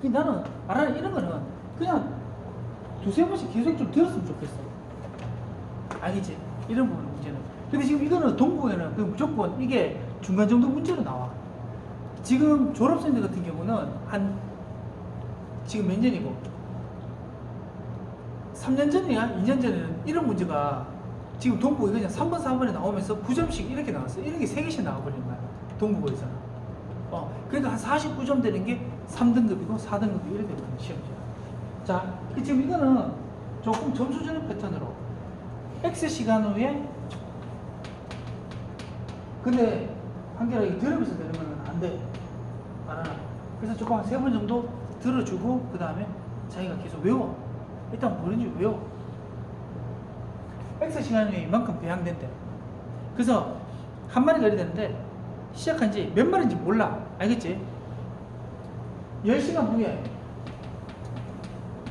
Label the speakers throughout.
Speaker 1: 그 나는 알아 이런 거는 그냥 두세 번씩 계속 좀 들었으면 좋겠어. 알겠지? 이런 부분 문제는. 근데 지금 이거는 동부에는 그 무조건 이게 중간 정도 문제로 나와. 지금 졸업생들 같은 경우는 한 지금 몇 년이고 3년 전이야 2년 전에는 이런 문제가 지금 동부에 그냥 3번 4번에 나오면서 9점씩 이렇게 나왔어 이렇게 3개씩 나와버린 거야 동부고에서는 어 그러니까 한 49점 되는 게 3등급이고 4등급이 이렇게 되는 시험이야 자그 지금 이거는 조금 점수 주는 패턴으로 X 시간 후에 근데 한결아 이게 들으면서 되는 건 안 돼. 그래서 조금 한 세 번 정도 들어주고 그 다음에 자기가 계속 외워. 일단 뭐든지 외워. X 시간이 이만큼 배양된대. 그래서 한 마리 걸야 되는데 시작한 지 몇 마리인지 몰라. 알겠지? 10시간 후에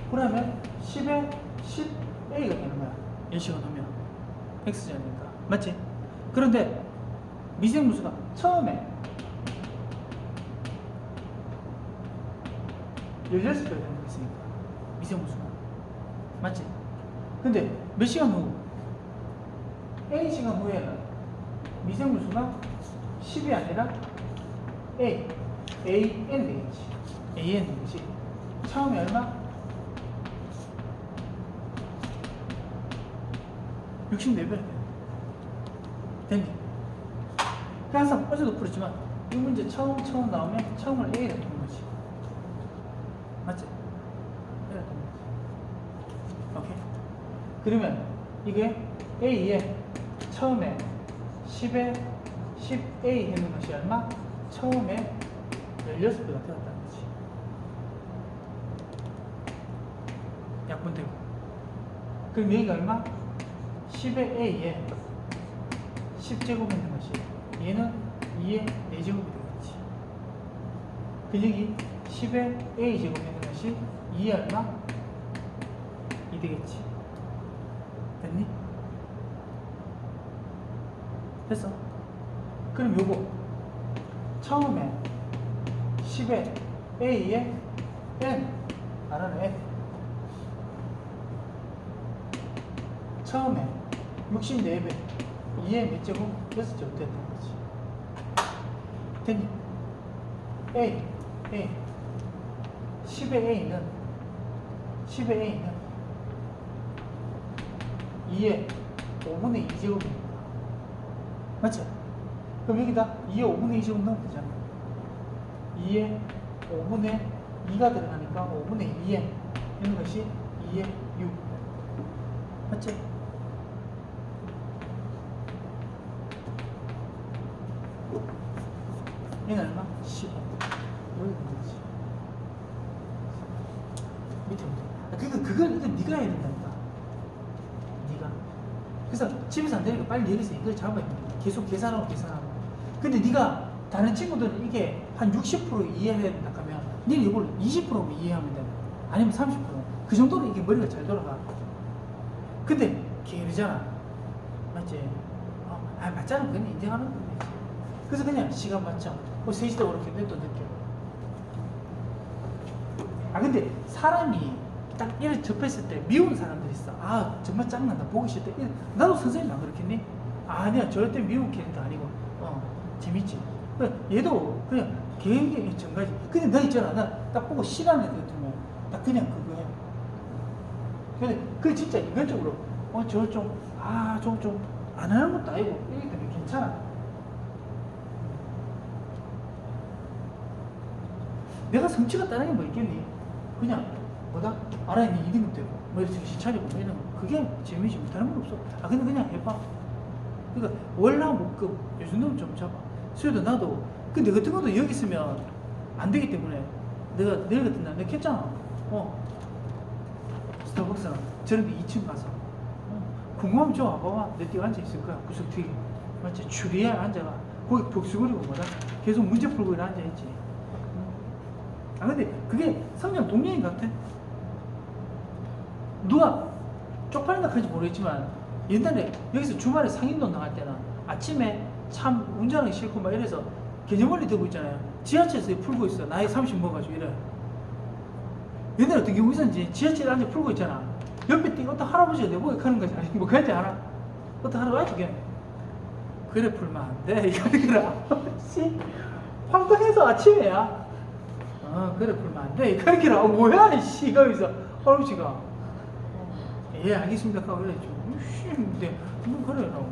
Speaker 1: 그러면 10에 10A가 되는 거야. 10시간 후면. X잖으니까. 맞지? 그런데 미생물수가 처음에 16배가 되는 거 있으니까 미생물수가 맞지? 근데 몇 시간 후 A 시간 후에는 미생물수가 10이 아니라 A AN 되겠지 AN 되겠지 처음에 얼마? 64배가 돼 됐니? 그 항상 어제도 풀었지만 이 문제 처음 처음 나오면 처음을 A라 두는 거지 맞지? A라 두는 거지 오케이? 그러면 이게 A에 처음에 10에 10A 했는 것이 얼마? 처음에 16배가 되었다 약분되고 그럼 여기가 얼마? 10의 A에 10제곱 있는 것이 얘는 2의 4제곱이 되겠지. 그 여기 10의 A제곱 있는 것이 2의 얼마? 2 되겠지. 됐니? 됐어. 그럼 요거 처음에 10의 A에 N 알아는 N 처음에 64배 2의 몇 제곱? 6제곱 됐다는 거지 됐니? A A 10의 A는 10의 A는 2의 5분의 2제곱입니다 맞죠? 그럼 여기다 2의 5분의 2제곱 넣으면 되잖아 2의 5분의 2가 들어가니까 5분의 2에 있는 것이 2의 6 맞지? 집에서 안 되니까 빨리 여기서 이걸 잡아야 돼 계속 계산하고 계산하고. 근데 네가 다른 친구들은 이게 한 60% 이해해야 된다 하면 니는 이걸 20%만 이해하면 돼 아니면 30%그 정도로 이게 머리가 잘 돌아가. 근데 게으르잖아. 맞지? 어, 아 맞잖아. 그건 인정하는 거지. 그래서 그냥 시간 맞춰. 뭐 3시도 그렇게 내또 늦게 아 근데 사람이 딱 이렇게 접했을 때 미운 사람들이 있어. 아 정말 짜증난다. 보기 싫다. 이래. 나도 선생님 안 그렇겠니? 아니야. 절대 미운 캐릭터 아니고. 어 재밌지. 얘도 그냥 계획이 정가지. 근데 너 있잖아. 나 딱 보고 싫어하는 애들 같으면 딱 그냥 그거 해. 근데 그 진짜 인간적으로 어 저 좀 아 좀 좀 안 하는 것도 아니고 이렇게 되면 괜찮아. 내가 성취가 다른 게 뭐 있겠니? 그냥 뭐다? 알아있는 2등급 되고. 뭐 이렇게 정신 차리고 뭐 이런 거. 그게 재미지. 뭐 다른 건 없어. 아 근데 그냥 해봐. 그러니까 월화 목금. 요 정도는 좀 잡아. 수요도 나도. 근데 같은 것도 여기 있으면 안 되기 때문에 내가 내일 같은 날 내가 했잖아. 어. 스타벅스나 저런 데 2층 가서. 어, 궁금하면 저 와봐봐. 내 뒤에 앉아있을 거야. 구석 뒤에. 맞지 추리에 앉아가. 거기 벽수그리고 뭐다. 계속 문제 풀고 앉아있지. 아 근데 그게 성장 동력인 것 같아. 누가 쪽팔린다 그런지 모르겠지만 옛날에 여기서 주말에 상인동 나갈 때는 아침에 참 운전하기 싫고 막 이래서 개념원리 들고 있잖아요. 지하철에서 풀고 있어. 나이 30 먹어가지고 이래. 옛날에 경우에서 이제 지하철에 앉아 풀고 있잖아. 옆에 띵 어떤 할아버지가 내 보고 가는 거지. 아니, 뭐 그런지 알아? 어떤 할아버지 그게 그래 돼. 이거라. 씨. 황당해서 아침에야. 어, 그래 돼. 이거라. 어, 뭐야, 이씨. 거기서 할아버지가. 어, 예, 알겠습니다. 하고 그래. 씨, 근데 뭐 그래 라고.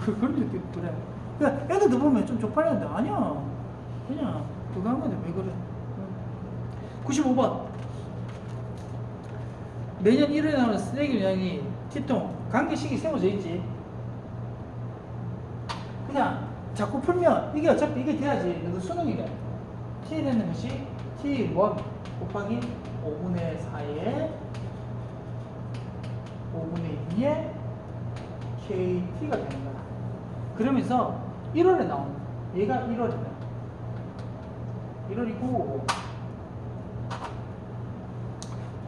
Speaker 1: 그, 그런 적도 그래. 그러니까 애들도 보면 좀 쪽팔리는데 아니야. 그냥 그거 한 건데 왜 그래. 95번. 매년 1월에 나오는 쓰레기 용량이 T통 관계식이 세워져 있지. 그냥 자꾸 풀면 이게 어차피 이게 돼야지. 너도 수능이래. T 되는 것이 T1 곱하기 5분의 4에 5분의 2에 KT가 되는 거야. 그러면서 1월에 나오는 거야. 얘가 1월이다. 1월이고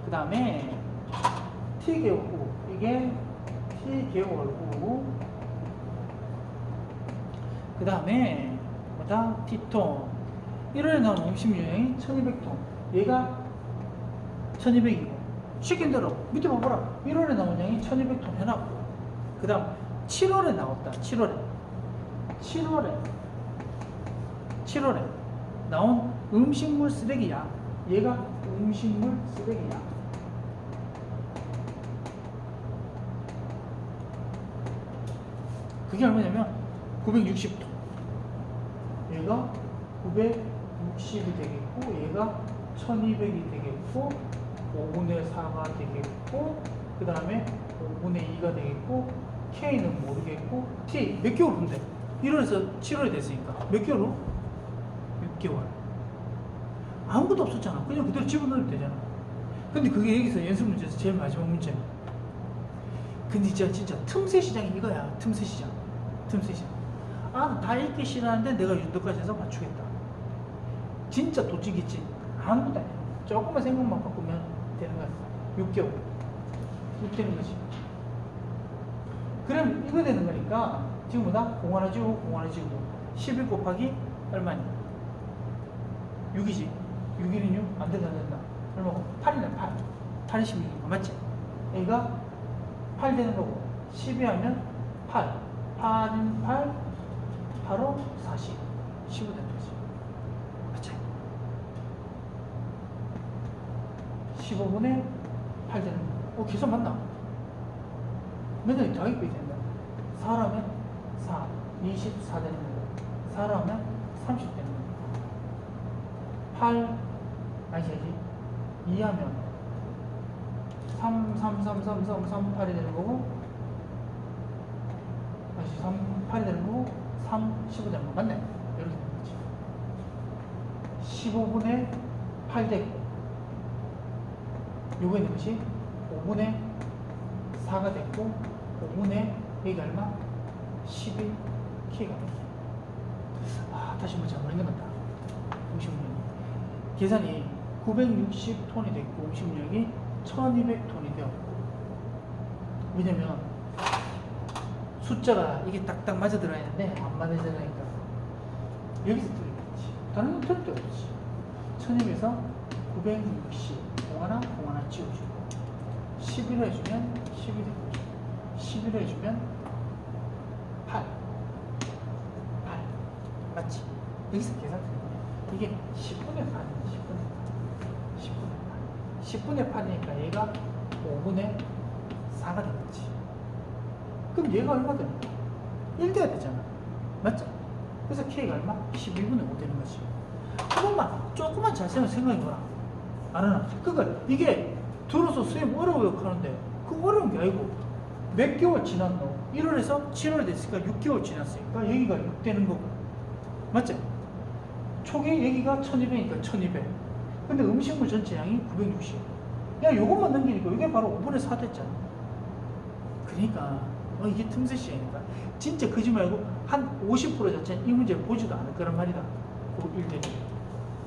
Speaker 1: 그 다음에 T개월구 이게 T개월구 그 다음에 뭐다? T통 1월에 나오는 음식 유형이 1200통 얘가 1200이고 시킨 대로 밑에 봐봐라. 1월에 나온 양이 1200통 해놨고. 그 다음 7월에 나왔다. 7월에. 7월에. 7월에 나온 음식물 쓰레기야. 얘가 음식물 쓰레기야. 그게 얼마냐면 960톤. 얘가 960이 되겠고 얘가 1200이 되겠고 5분의 4가 되겠고 그 다음에 5분의 2가 되겠고 K는 모르겠고 T 몇 개월 후인데 1월에서 7월이 됐으니까. 몇 개월 후? 6개월? 아무것도 없었잖아. 그냥 그대로 집어넣으면 되잖아. 근데 그게 여기서 연습 문제에서 제일 마지막 문제 근데 진짜 진짜 틈새 시장이 이거야. 틈새 시장 틈새 시장 아다 읽기 싫어하는데 내가 윤도까지 해서 맞추겠다. 진짜 도찐기찐 아무것도 아니야. 조금만 생각만 바꾸면 되는 거야 6개월 이렇게 되는 거지 그럼 이거 되는 거니까 지금 뭐다? 공 하나 지우고 공 하나 지우고 11 곱하기 얼마니? 6이지 6일은 6? 안 된다 안 된다 얼마고? 8이네 8 8이 16이니까 맞지? 얘가 8 되는 거고 12 하면 8 8은 8 바로 40 15 되는 거지? 15분의 8 되는 거 어, 계산 맞나? 맨날 더하기 빼야? 된다 4라면 4 24 되는 거 4라면 30 되는 거 8 아니지 2 하면 3, 3, 3, 3, 3, 3, 8이 되는 거고 다시 3, 8이 되는 거고 3, 15 되는 거 맞네? 이렇게 되는 거지. 15분의 8 되고 있는 것이 5분의 4가 됐고 5분의 여기가 얼마? 11 K가 됩니다 아 다시 한번 잘못 읽어놨다. 음식물량이. 계산이 960톤이 됐고 음식물량이 1200톤이 되었고. 왜냐면 숫자가 이게 딱딱 맞아 들어야 되는데 안 맞아 들어가니까 여기서 틀리겠지. 다른 건 틀릴 데 없지. 1200에서 960공 하나 공 하나 지워주고 11 해주면 10이 되고 11 해주면 8 8 맞지? 여기서 계산 틀리네 이게 10분의 8이네 10분의 8 10분의 8이니까 얘가 5분의 4가 되겠지. 그럼 얘가 얼마 되는 거야? 1 돼야 되잖아. 맞죠? 그래서 K가 얼마? 11분의 5 되는 거지. 조금만 조금만 자세히 생각해보라 알아나? 그러니까 이게 들어서 수행 어려워요 하는데 그 어려운 게 아니고 몇 개월 지났노? 1월에서 7월 됐으니까 6개월 지났으니까 여기가 6 되는 거고 맞죠? 초기 여기가 1200이니까 1200 근데 음식물 전체 양이 960야 요것만 넘기니까 이게 바로 5분의 4 됐잖아 그러니까 어, 이게 틈새 시장이니까 진짜 그지 말고 한 50% 자체는 이 문제를 보지도 않을 거란 말이다 그 일들이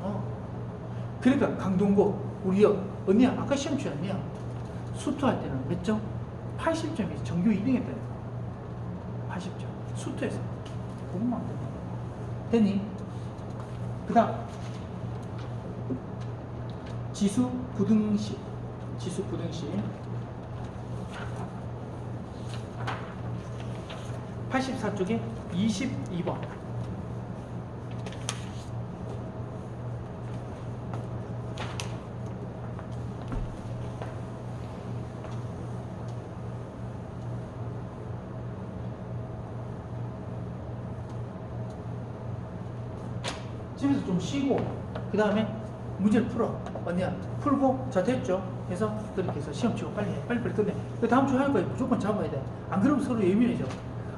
Speaker 1: 어. 그러니까 강동고 우리 여 언니야 아까 시험 치렀냐 수투할 때는 몇 점? 80점이 정규 2등 했다니까 80점 수투에서 그것만 안 된다 됐니? 그 다음 지수 부등식. 지수 부등식. 84쪽에 22번. 쉬고 그 다음에 문제를 풀어. 언니야 풀고 자 됐죠. 해서 그렇게 해서 시험 치고 빨리 해. 빨리 빨리 끝내. 그 다음 주 할 거에 무조건 잡아야 돼안 그러면 서로 예민해져.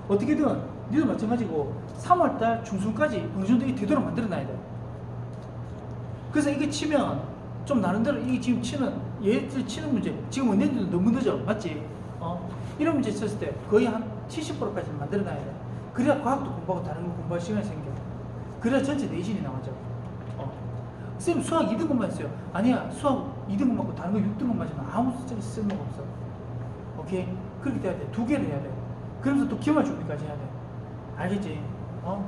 Speaker 1: 어떻게든 니도 마찬가지고 3월달 중순까지 어느 정도 이 되도록 만들어 놔야 돼. 그래서 이게 치면 좀 나름대로 이게 지금 치는 얘들 치는 문제. 지금 언니들도 너무 늦어. 맞지? 어? 이런 문제 있었을 때 거의 한 70%까지 만들어 놔야 돼. 그래야 과학도 공부하고 다른 거 공부할 시간이 생겨. 그래야 전체 내신이 나오죠 어. 쌤 수학 2등급만 했어요. 아니야 수학 2등급 맞고 다른 거 6등급 맞으면 아무 쓸- 쓸모가 없어. 오케이? 그렇게 돼야 돼 두 개를 해야 돼. 그러면서 또 기말 준비까지 해야 돼. 알겠지? 어?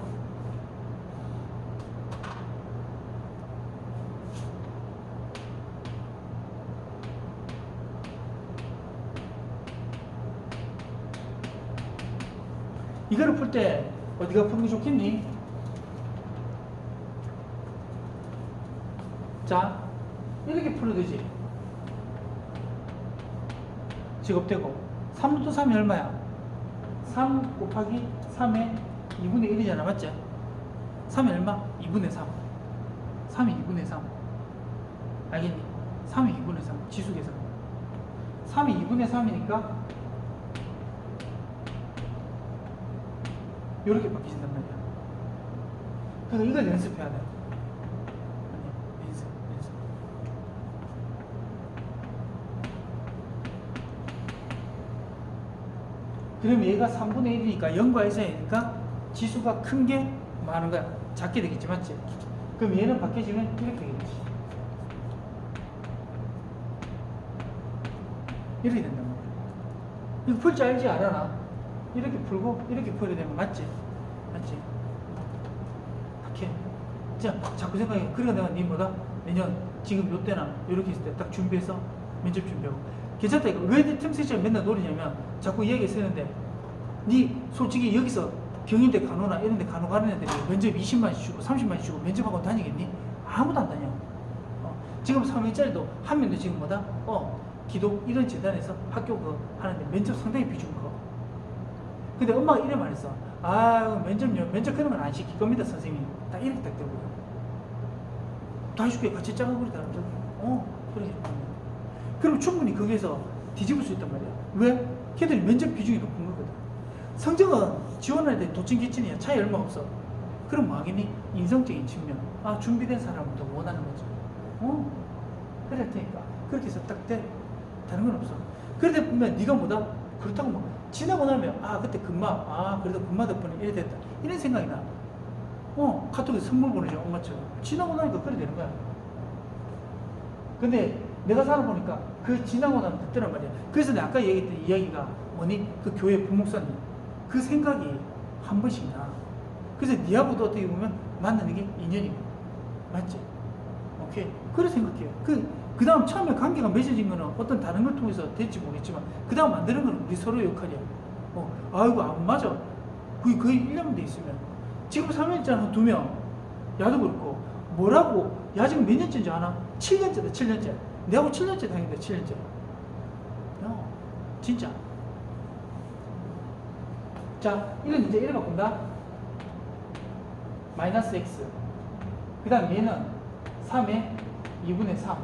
Speaker 1: 이거를 풀 때 어디가 푸는 게 좋겠니? 자, 이렇게 풀어도 되지. 직업되고. 3루트 3이 얼마야? 3 곱하기 3의 2분의 1이잖아, 맞지? 3이 얼마? 2분의 3. 3이 2분의 3. 알겠니? 3이 2분의 3. 지수 계산. 3이 2분의 3이니까 이렇게 바뀌신단 말이야. 그래서 이걸 연습해야 돼. 아니, 연습, 연습. 그럼 얘가 3분의 1이니까 0과 1사이니까 지수가 큰 게 많은 거야. 작게 되겠지, 맞지? 그럼 얘는 바뀌어지면 이렇게 되겠지. 이렇게 된단 말이야. 이거 풀줄 알지 알아나? 이렇게 풀고 이렇게 풀어야 거 맞지? 맞지? 이렇게. 자, 자꾸 생각해. 그러니까 내가 니 뭐다? 내년 지금 요 때나 이렇게 있을 때 딱 준비해서 면접 준비하고. 괜찮다 이거. 왜내 틈새처럼 맨날 노리냐면 자꾸 이야기 쓰는데 니 솔직히 여기서 경인대 간호나 이런 데 간호 가는 애들이 면접 20만씩 주고 30만씩 주고 면접하고 다니겠니? 아무도 안 다녀. 어, 지금 3일짜리도 한 명도 지금 뭐다? 어, 기독 이런 재단에서 학교 그 하는데 면접 상당히 비중 커. 근데 엄마가 이래 말했어. 아. 면접 그런 건안 시킬 겁니다, 선생님. 딱 이렇게 딱 되고요. 다 해줄게. 같이 적. 어, 그래. 그럼 충분히 거기에서 뒤집을 수 있단 말이야. 왜? 걔들이 면접 비중이 높은 거거든. 성적은 지원할 때 도찐기찐이야. 차이 얼마 없어. 그럼 뭐 하겠니? 인성적인 측면. 아, 준비된 사람을 더 원하는 거죠. 어? 그럴 테니까. 그렇게 해서 딱 돼. 다른 건 없어. 그러다 보면 네가 뭐다? 그렇다고 막 지나고 나면 아 그때 금마 아 그래도 금마 덕분에 이래 됐다 이런 생각이 나. 어 카톡에 선물 보내줘 엄마처럼 지나고 나니까 그래 되는 거야. 근데 내가 살아보니까 그 지나고 나면 됐더란 말이야. 그래서 내가 아까 얘기했던 이야기가 뭐니? 그 교회 부목사님 그 생각이 한 번씩 나. 그래서 니하고도 어떻게 보면 만나는 게 인연이고 맞지? 오케이 그래 생각해요. 그, 그 다음 처음에 관계가 맺어진 거는 어떤 다른 걸 통해서 될지 모르겠지만 그 다음 만드는 거는 우리 서로의 역할이야. 어, 아이고 안 맞아. 그게 거의 1년 돼 있으면 지금 3년째는 두 명. 야도 그렇고 뭐라고 야 지금 몇 년째인지 아나? 7년째다 7년째. 내하고 7년째 다닌다 7년째. 어, 진짜. 자, 이건 이제 이래 바꾼다. 마이너스 x. 그 다음 얘는 3의 2분의 3.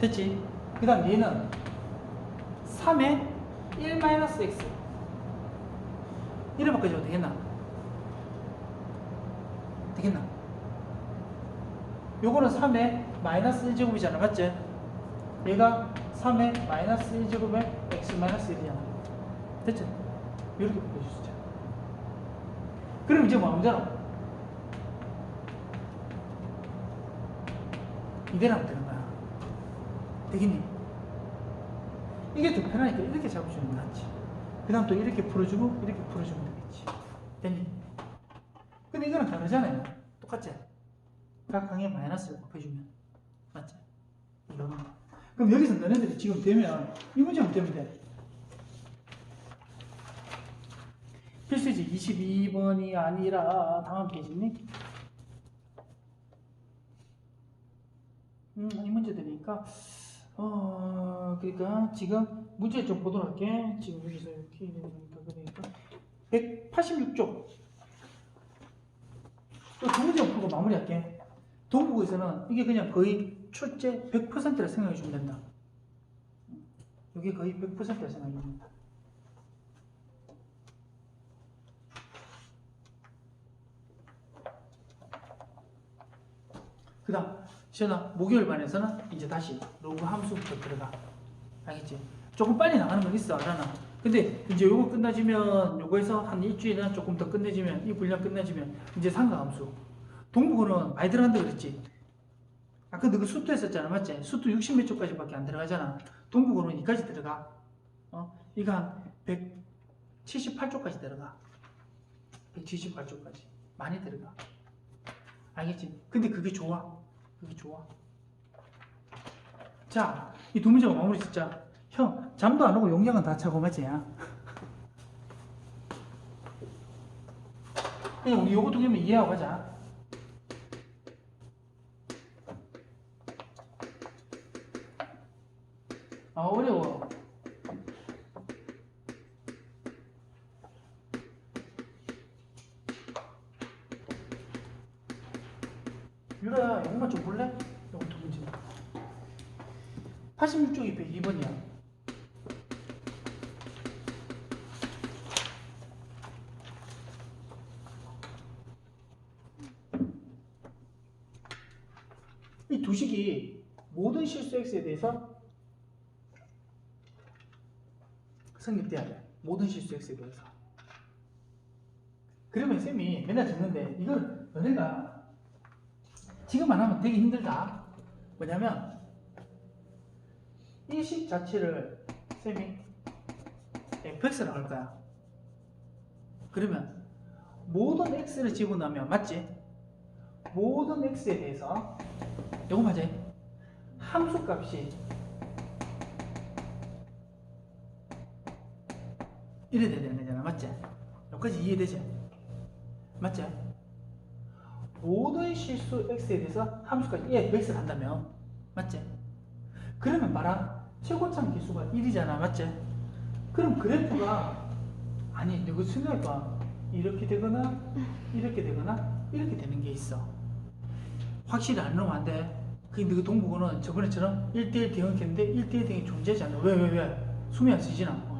Speaker 1: 됐지? 그 다음 얘는 3의 1 마이너스 x. 이래 바꿔줘도 되겠나? 되겠나? 요거는 3의 마이너스 1제곱이잖아. 맞지? 얘가 3의 마이너스 1제곱에 x 마이너스 1이잖아. 됐지? 이렇게 바꿔줄 수 있잖아. 그럼 이제 뭐 되나? 이대로 하면 되는 거야. 되겠니? 이게 더 편하니까 이렇게 잡아주는 게 낫지. 그 다음 또 이렇게 풀어주고, 이렇게 풀어주면 되겠지. 됐니? 근데 이거는 다르잖아요. 똑같지? 각 항에 마이너스를 곱해주면. 맞지? 이거는. 그럼 여기서 너네들이 지금 되면 이 문제만 되면 돼. 필수지 22번이 아니라 다음 페이지니? 음, 이 문제들이니까 어 그러니까 지금 문제 좀 보도록 할게. 지금 여기서 이렇게 되니까 그러니까 186쪽. 또 두 문제 풀고 마무리할게. 동국에서는 이게 그냥 거의 출제 100%라 생각해 주면 된다. 이게 거의 100%라 생각해 줍니다. 그 다음, 시연아, 목요일 반에서는 이제 다시 로그 함수부터 들어가. 알겠지? 조금 빨리 나가는 건 있어, 알아나? 근데 이제 요거 끝나지면, 요거에서 한 일주일이나 조금 더 끝내지면, 이 분량 끝내지면, 이제 상가함수. 동국어는 많이 들어간다 그랬지? 아까 너그 수도 했었잖아, 맞지? 수도 60몇 초까지 밖에 안 들어가잖아. 동국어는 이까지 들어가. 어? 이거 한 178초까지 들어가. 178초까지. 많이 들어가. 알겠지? 근데 그게 좋아. 그게 좋아. 자, 이 두 문제가 마무리 진짜. 형, 잠도 안 오고 용량은 다 차고 맞지? 야? 그냥 우리 요거 두 개만 이해하고 가자. 아, 어려워. 유라야, 이것만 좀 볼래? 이거 두 문제. 86쪽이 102번이야. 이 두 식이 모든 실수 x에 대해서 성립돼야 돼. 모든 실수 x에 대해서. 그러면 쌤이 맨날 듣는데 이걸 너네가 지금 안 하면 되게 힘들다. 뭐냐면 이 식 자체를 쌤이 fx라고 할 거야. 그러면 모든 x를 집어넣으면 맞지? 모든 x에 대해서 이거 맞지? 함수 값이 이래 돼야 되는 거잖아. 맞지? 여기까지 이해되지? 맞지? 모든 실수 x에 대해서 함수까지 예, x를 한다면 맞지? 그러면 봐라 최고점 기수가 1이잖아 맞지? 그럼 그래프가 아니 누구 생각해봐 이렇게 되거나 이렇게 되거나 이렇게 되는 게 있어 확실히 안 넣으면 안돼 근데 그 동국어는 저번에처럼 1대1 대응했는데 1대1 대응이 존재하지 않아 왜 왜 왜? 숨이 안. 왜?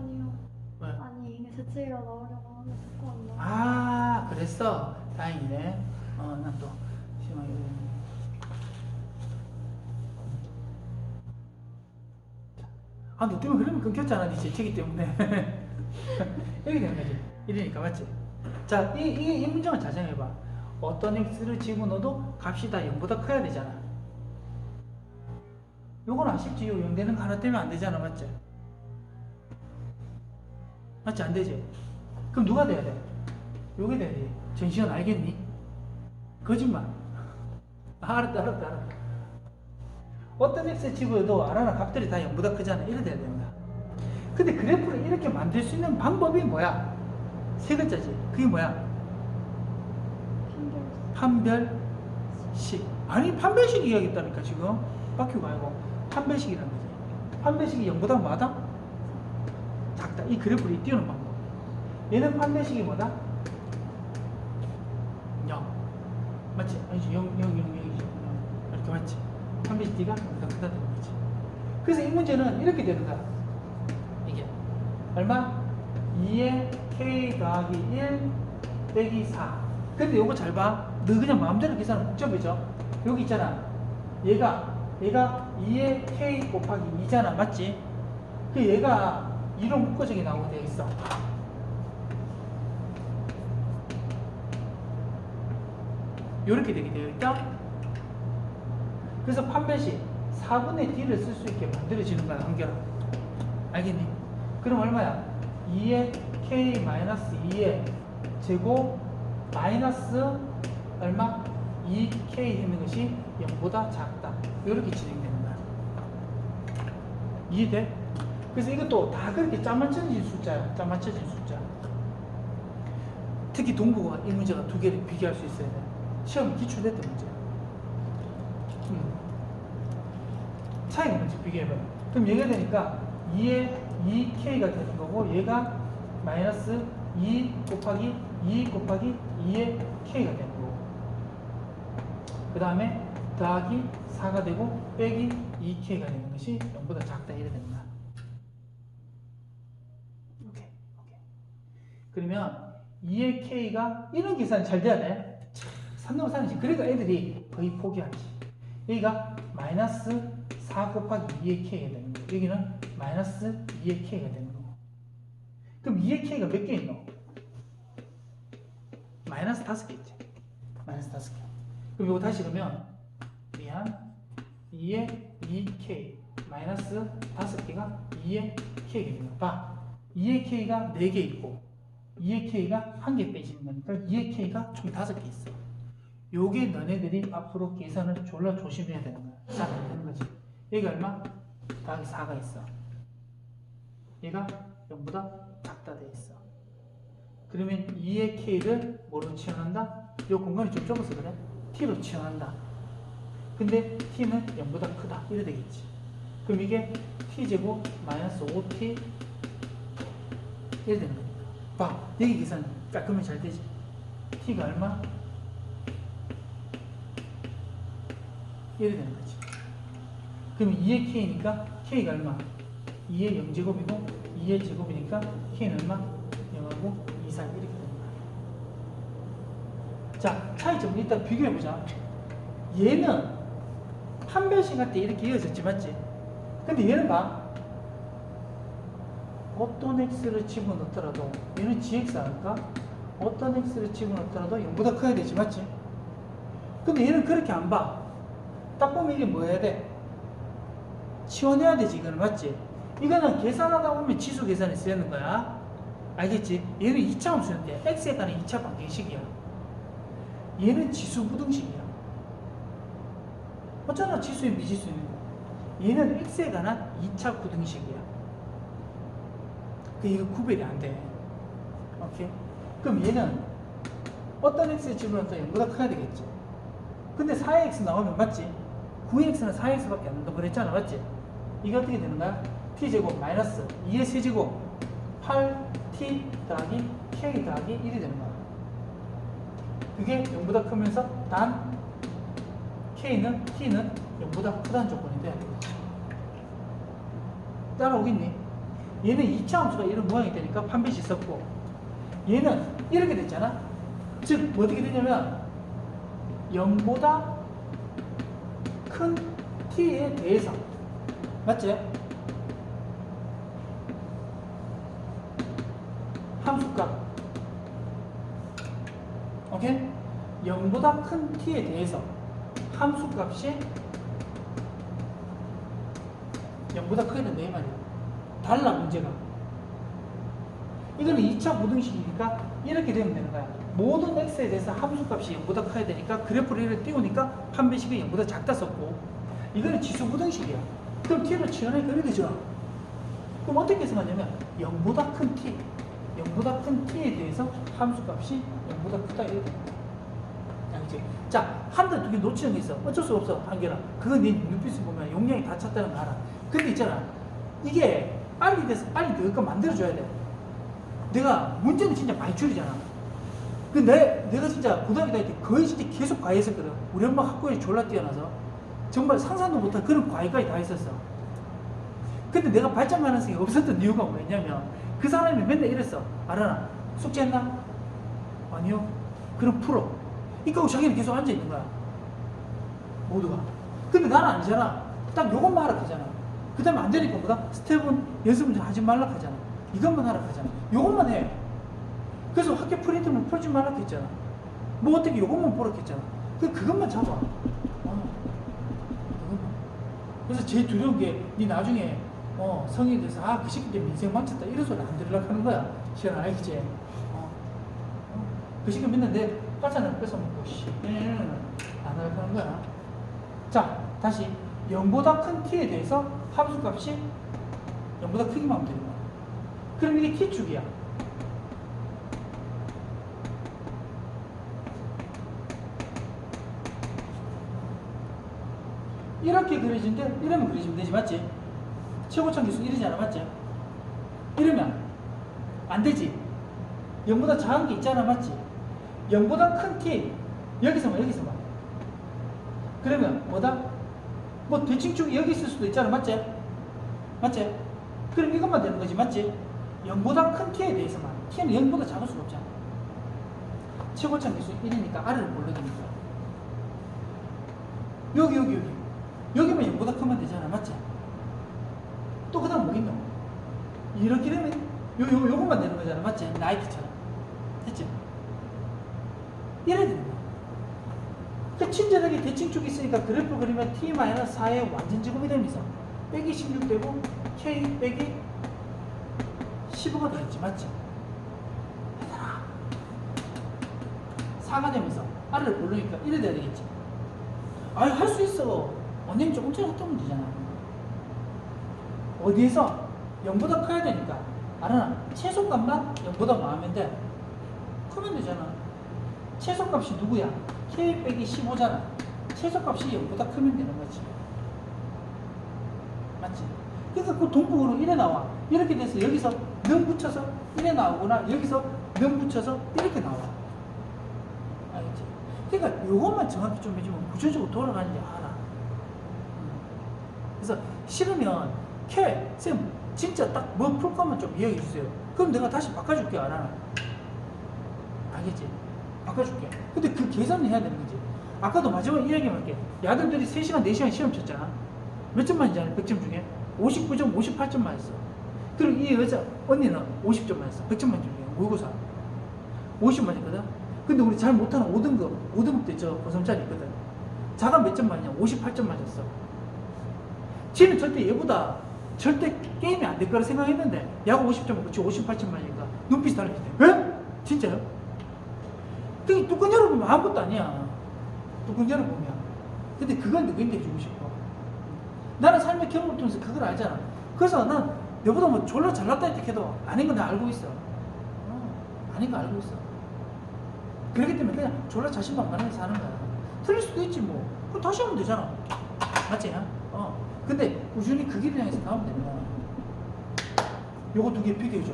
Speaker 2: 제치기가 나오려고 하는데 자꾸 안 나와.
Speaker 1: 아 그랬어? 다행이네. 어난또 심하게 아너 때문에 그러면 끊겼잖아 네 재채기 때문에. 이렇게 되는 거지? 이러니까 맞지? 자이 이, 이 문장을 자정해봐. 어떤 x를 집어넣어도 값이 다 0보다 커야 되잖아. 요건 아쉽지. 요 0 되는 거 하나 때문에 안 되잖아 맞지 맞지? 안 되지? 그럼 누가 돼야 돼? 요게 돼야지 전시현 알겠니? 거짓말. 아, 알았다 알았다 알았다. 어떤 x 집어도 알아나 값들이 다 0보다 크잖아. 이래 돼야 된다. 근데 그래프를 이렇게 만들 수 있는 방법이 뭐야? 세 글자지. 그게 뭐야?
Speaker 2: 판별.
Speaker 1: 판별식. 아니 판별식 이야기했다니까 지금. 바뀌고 말고. 판별식이라는 거지. 판별식이 0보다 뭐하다? 작다 이 그래프를 띄우는 방법 얘는 판별식이 뭐다? 0 맞지? 아니지 0 0 0 0이지 이렇게 맞지? 판별식 D가 더 크다 되는 거지 그래서 이 문제는 이렇게 되는 거야 이게 얼마? 2의 K 더하기 1 빼기 4 근데 요거 잘 봐. 너 그냥 마음대로 계산하면 복잡해져. 여기 있잖아. 얘가, 얘가 2의 K 곱하기 2잖아. 맞지? 그 얘가 2로 묶어지게 나오게 돼 있어. 요렇게 되게 되어 있다. 그래서 판별식 4분의 D를 쓸 수 있게 만들어지는 거야, 한결아. 알겠니? 그럼 얼마야? 2의 K 마이너스 2의 제곱 마이너스 얼마? 2K 있는 것이 0보다 작다. 이렇게 진행되는 거야. 이해돼? 그래서 이것도 다 그렇게 짜 맞춰진 숫자야. 짜 맞춰진 숫자. 특히 동국어가 이 문제가 두 개를 비교할 수 있어야 돼. 시험 기출됐던 문제야. 음. 차이가 뭔지 비교해봐요. 그럼 얘가 되니까 2에 2k가 되는 거고 얘가 마이너스 2 곱하기 2 곱하기 2의 k가 되는 거고 그 다음에 더하기 4가 되고 빼기 2k가 되는 것이 0보다 작다 이래 거야. 오케이, 오케이. 그러면 2의 k가 이런 계산이 잘 돼야 돼. 참, 산넘산이지. 그러니까 애들이 거의 포기하지. 여기가 마이너스 4 곱하기 2의 k가 되는 거고 여기는 마이너스 2의 k가 되는 거고 그럼 2의 k가 몇 개 있노? 마이너스 5개 있지. 마이너스 5개. 그럼 이거 다시 그러면 미안 2의 2k 마이너스 5개가 2의 k가 되는 거야. 봐. 2의 k가 4개 있고 2의 k가 1개 빼지는 거니까 2의 k가 총 5개 있어. 요게 너네들이 앞으로 계산을 졸라 조심해야 되는 거야. 잘안 되는 거지. 얘가 얼마? 더하기 4가 있어. 얘가 0보다 작다 돼 있어. 그러면 2의 k를 뭐로 치환한다? 요 공간이 좀 좁아서 그래. t로 치환한다. 근데 t는 0보다 크다. 이래 되겠지. 그럼 이게 t제곱 마이너스 5t 이래 되는 거니까. 봐. 여기 계산 깔끔히 잘 되지. t가 얼마? 이래 되는 거지. 그럼 2의 k니까 k가 얼마? 2의 0제곱이고 2의 제곱이니까 k는 얼마? 0하고 2, 4 이렇게 되는 거야. 자, 차이점 일단 비교해보자. 얘는 판별식 할때 이렇게 이어졌지, 맞지? 근데 얘는 봐. 어떤 x를 집어넣더라도 얘는 gx 할까? 어떤 x를 집어넣더라도 0보다 커야 되지, 맞지? 근데 얘는 그렇게 안 봐. 딱 보면 이게 뭐 해야 돼? 치워내야 되지, 이거는 맞지? 이거는 계산하다 보면 지수 계산이 쓰이는 거야. 알겠지? 얘는 2차 함수인데 x에 관한 2차 방정식이야. 얘는 지수 부등식이야. 어쩌나 지수에 미지수 있는 거. 얘는 x에 관한 2차 부등식이야. 그 이거 구별이 안 돼. 오케이? 그럼 얘는 어떤 x에 집어넣어도 0보다 커야 되겠지. 근데 4x 나오면 맞지? 9x는 4x밖에 안 된다고 그랬잖아. 맞지? 이게 어떻게 되는 거야? t제곱 마이너스 2의 세제곱 8t 더하기 k 더하기 1이 되는 거야. 그게 0보다 크면서 단 k는 t는 0보다 크다는 조건이 돼야 되겠지. 따라오겠니? 얘는 2차 함수가 이런 모양이 되니까 판별식 썼고 얘는 이렇게 됐잖아. 즉뭐 어떻게 되냐면 0보다 큰 t에 대해서 맞지? 함수값 오케이? 0보다 큰 t에 대해서 함수값이 0보다 크게 된다 이 말이야 달라 문제가 이거는 2차 부등식이니까 이렇게 되면 되는 거야 모든 x에 대해서 함수값이 0보다 커야 되니까 그래프를 이렇게 띄우니까 판별식이 0보다 작다 썼고 이거는 지수 부등식이야 그럼 t를 치환하니까 이렇게 되죠 그럼 어떻게 생각하냐면 0보다 큰 t 0보다 큰 t에 대해서 함수값이 0보다 크다 이렇게 알지? 자, 한 대 두 개 놓치는 게 있어. 어쩔 수 없어, 한 개라. 그거 네 눈빛을 보면 용량이 다 찼다는 거 알아. 근데 있잖아. 이게 빨리 돼서 빨리 그거 만들어줘야 돼. 내가 문제는 진짜 많이 줄이잖아. 그 내, 내가 진짜 고등학교 다닐 때 거의 진짜 계속 과외 했었거든. 우리 엄마 학교에 졸라 뛰어나서. 정말 상상도 못한 그런 과외까지 다 했었어. 근데 내가 발전 가능성이 없었던 이유가 뭐였냐면 그 사람이 맨날 이랬어. 알아나? 숙제했나? 아니요. 그럼 풀어. 그러니까 자기는 계속 앉아 있는 거야. 모두가. 근데 나는 아니잖아. 딱 요것만 하라 하잖아. 그 다음에 안 되니까 뭐다? 스텝은 연습은 하지 말라 하잖아. 이것만 하라 하잖아. 요것만 해. 그래서 학교 프린트만 풀지 말라 했잖아. 뭐 어떻게 요것만 보라 했잖아. 그 그것만 잡아. 어. 그래서 제일 두려운 게네 나중에 어, 성인이 돼서 아 그 새끼 때문에 인생 망쳤다 이런 소리 안 들으려고 하는 거야. 시간 알겠지? 어. 어. 그 새끼 맨날 내 과자는 뺏어먹고 씨. 안 하려고 하는 거야. 자, 다시 0보다 큰 t에 대해서 함수값이 0보다 크기만 하면 되는 거야. 그럼 이게 T축이야. 이렇게 그려진데 이러면 그려지면 되지 맞지? 최고점 기수 이러잖아 맞지? 이러면 안 되지 0보다 작은 게 있잖아 맞지? 0보다 큰 t 여기서만 여기서만 그러면 뭐다? 뭐 대칭축이 여기 있을 수도 있잖아 맞지? 맞지? 그럼 이것만 되는 거지 맞지? 0보다 큰 t에 대해서만 t는 0보다 작을 수가 없잖아 최고점 기수 1이니까 아래를 몰라되니까 여기 여기 여기 여기만 0보다 크면 되잖아 맞지? 또 그 다음 뭐 있노? 이렇게 되면 요, 요, 요것만 되는 거잖아 맞지? 나이트처럼 됐지? 이래야 되는 거야 그 대칭축이 있으니까 그래프 그리면 t-4의 완전 제곱이 되면서 빼기 16 되고 k 빼기 15가 되겠지 맞지? 얘들아 4가 되면서 아래를 고르니까 이래 돼야 되겠지. 아유 할 수 있어. 언니는 조금 전에 했던 문제잖아. 어디에서? 0보다 커야 되니까. 알아나 최소값만 0보다 많으면 돼. 크면 되잖아 최소값이 누구야? k 빼기 15잖아 최소값이 0보다 크면 되는 거지 맞지? 그러니까 그 동북으로 이래 나와 이렇게 돼서 여기서 능 붙여서 이래 나오거나 여기서 능 붙여서 이렇게 나와 알겠지? 그러니까 요것만 정확히 좀 해주면 구조적으로 돌아가는지 알아 그래서 싫으면 캐, 쌤 진짜 딱 뭐 풀 거면 좀 이야기해 주세요. 그럼 내가 다시 바꿔줄게 안 하나? 알겠지? 바꿔줄게. 근데 그 계산을 해야 되는 거지. 아까도 마지막 이야기만 할게. 야들들이 3시간, 4시간 시험 쳤잖아. 몇 점 맞는지 알아? 100점 중에? 59점, 58점 맞았어. 그리고 이 여자, 언니는 50점 맞았어. 100점 만점 중에. 모의고사. 50 맞았거든? 근데 우리 잘 못하는 5등급, 5등급 때저 고삼짜리 있거든. 자가 몇 점 맞냐? 58점 맞았어. 쟤는 절대 얘보다 절대 게임이 안 될 거라 생각했는데 야구 50점 먹고 지 58점 맞으니까 눈빛이 달라지대 에? 진짜요? 그게 뚜껑 열어보면 아무것도 아니야 뚜껑 열어보면 근데 그건 누구한테 해주고 싶어 나는 삶의 경험을 통해서 그걸 알잖아 그래서 난 너보다 뭐 졸라 잘났다 이렇게 해도 아닌 건나 알고 있어 어, 아닌 거 알고 있어 그렇기 때문에 그냥 졸라 자신만만하게 사는 거야 틀릴 수도 있지 뭐 그럼 다시 하면 되잖아 맞지? 어. 근데 꾸준히 그 길을 향해서 가면 거야. 요거 두 개 비교해줘.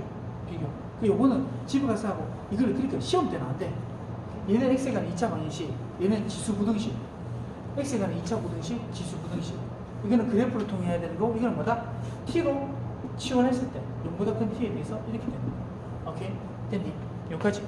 Speaker 1: 비교. 그 요거는 집에 가서 하고 이걸 그러니까 시험 때는 안 돼. 얘는 X에 관한 2차 방정식, 얘는 지수 부등식. X에 관한 2차 부등식, 지수 부등식. 이거는 그래프를 통해 해야 되는 거고, 이거는 뭐다? T로 치환했을 때, 0보다 큰 T에 대해서 이렇게 되는 거야. 오케이? 됐니? 여기까지.